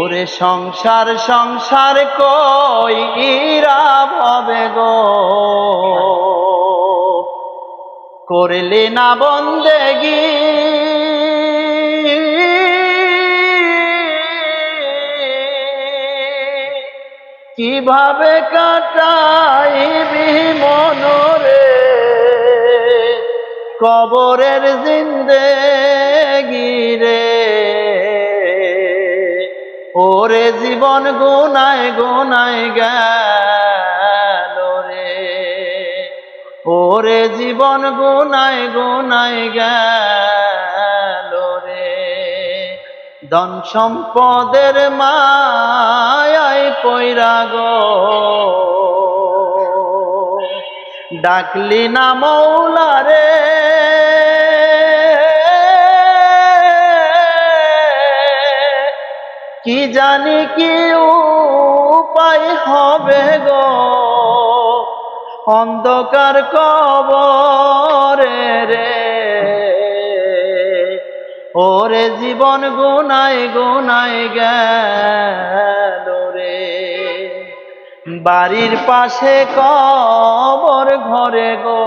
ওরে সংসার সংসার কই ইরা ভবে গো? করলে না বন্দেগি। কীভাবে কাটাইবি মনরে? কবরের জিন্দেগি রে। ওরে জীবন গুনায় গুনায় গেল রে। ওরে জীবন গুনায় গুনায় গেল রে। ধন সম্পদের মায়াই পৈরা গো। ডাকলি না মৌলা রে। কি জানি কি উপায় হবে গো? অন্ধকার কবরে রে। ওরে জীবন গুনায় গুনায় গেল রে। বাড়ির পাশে কবর ঘরে গো।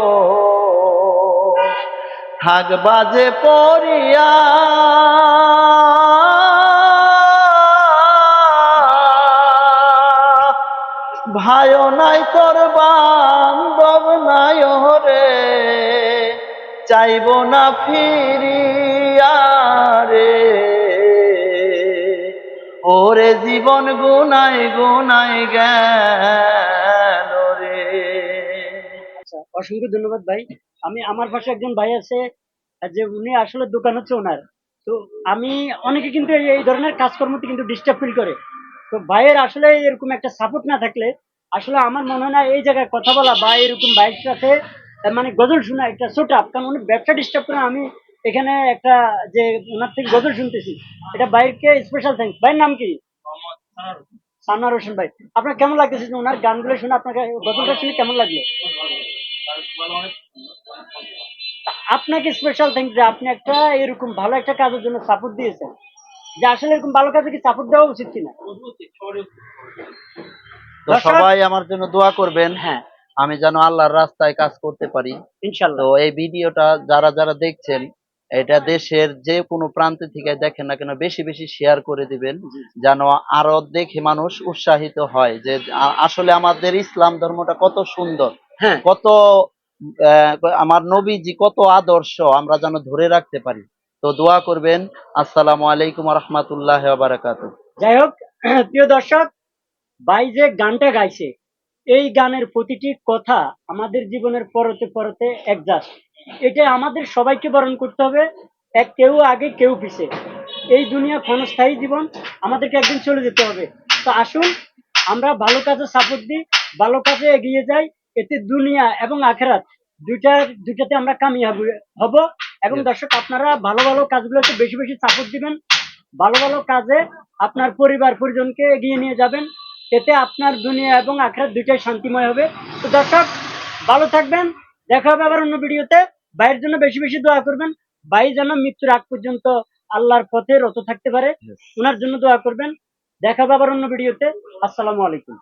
থাক বাজে পড়িয়া ভাইও নাই তোর বান্ধব নাই রে চাইব না ফিরিয়া রে। ওরে জীবন গুনাই গুনাই গেল রে। আচ্ছা অসংখ্য ধন্যবাদ ভাই। আমি আমার পাশে একজন ভাই আছে, যে উনি আসলে দোকান হচ্ছে ওনার। তো আমি, অনেকে কিন্তু এই ধরনের কাজকর্মতে কিন্তু ডিস্টার্ব ফিল করে। তো ভাইয়ের আসলে এরকম একটা সাপোর্ট না থাকলে, আসলে আমার মনে হয় এই জায়গায় কথা বলা বা এরকম ভাইয়ের সাথে মানে গজল শোনা একটা ছোট আপ কারণ উনি ব্যবসা ডিস্টার্ব করে আমি এখানে একটা যে ওনার থেকে গজল শুনতেছি, এটা ভাইকে স্পেশাল থ্যাঙ্কস ভাইয়ের নাম কি? সানোয়ার হোসেন ভাই। আপনার কেমন লাগতেছে যে ওনার গানগুলো শুনে আপনাকে গজলটা শুনে কেমন লাগল? আপনাকে স্পেশাল থ্যাংক যে আপনি একটা এরকম ভালো একটা কাজের জন্য সাপোর্ট দিয়েছেন। যে আসলে এরকম ভালো কাজে কি সাপোর্ট দেওয়া উচিত কিনা? তো সবাই আমার জন্য দোয়া করবেন। হ্যাঁ। আমি যেন আল্লাহর রাস্তায় কাজ করতে পারি। ইনশাল্লাহ। তো এই ভিডিওটা যারা যারা দেখছেন এটা দেশের যে কোনো প্রান্ত থেকে দেখেন না কেন বেশি বেশি শেয়ার করে দিবেন। যেন আরও দেখে মানুষ উৎসাহিত হয় যে আসলে আমাদের ইসলাম ধর্মটা কত সুন্দর। হ্যাঁ। কত আমার নবীজি কত আদর্শ আমরা যেন ধরে রাখতে পারি। তো দোয়া করবেন। আসসালামু আলাইকুম রহমতুল্লাহ বারাকাত যাই হোক, প্রিয় দর্শক, ভাই যে গানটা গাইছে, এই গানের প্রতিটি কথা আমাদের জীবনের পরতে পরতে একজাস্ট এটা আমাদের সবাইকে বরণ করতে হবে, এক কেউ আগে, কেউ পিছে। এই দুনিয়া ক্ষণস্থায়ী জীবন, আমাদেরকে একদিন চলে যেতে হবে। তো আসুন, আমরা ভালো কাজে সাপোর্ট দিই, ভালো কাজে এগিয়ে যাই। এতে দুনিয়া এবং আখেরাত দুইটার, দুইটাতে আমরা কামিয়াব হব। এবং দর্শক আপনারা ভালো ভালো কাজগুলোতে বেশি বেশি সাপোর্ট দিবেন। ভালো ভালো কাজে আপনার পরিবার পরিজনকে এগিয়ে নিয়ে যাবেন। এতে আপনার দুনিয়া এবং আখড়া দুইটাই শান্তিময় হবে। তো দর্শক ভালো থাকবেন। দেখা হবে আবার অন্য ভিডিওতে। ভাইয়ের জন্য বেশি বেশি দোয়া করবেন। ভাই যেন মৃত্যুর আগ পর্যন্ত আল্লাহর পথে রত থাকতে পারে. ওনার জন্য দোয়া করবেন। দেখা হবে আবার অন্য ভিডিওতে। আসসালামু আলাইকুম।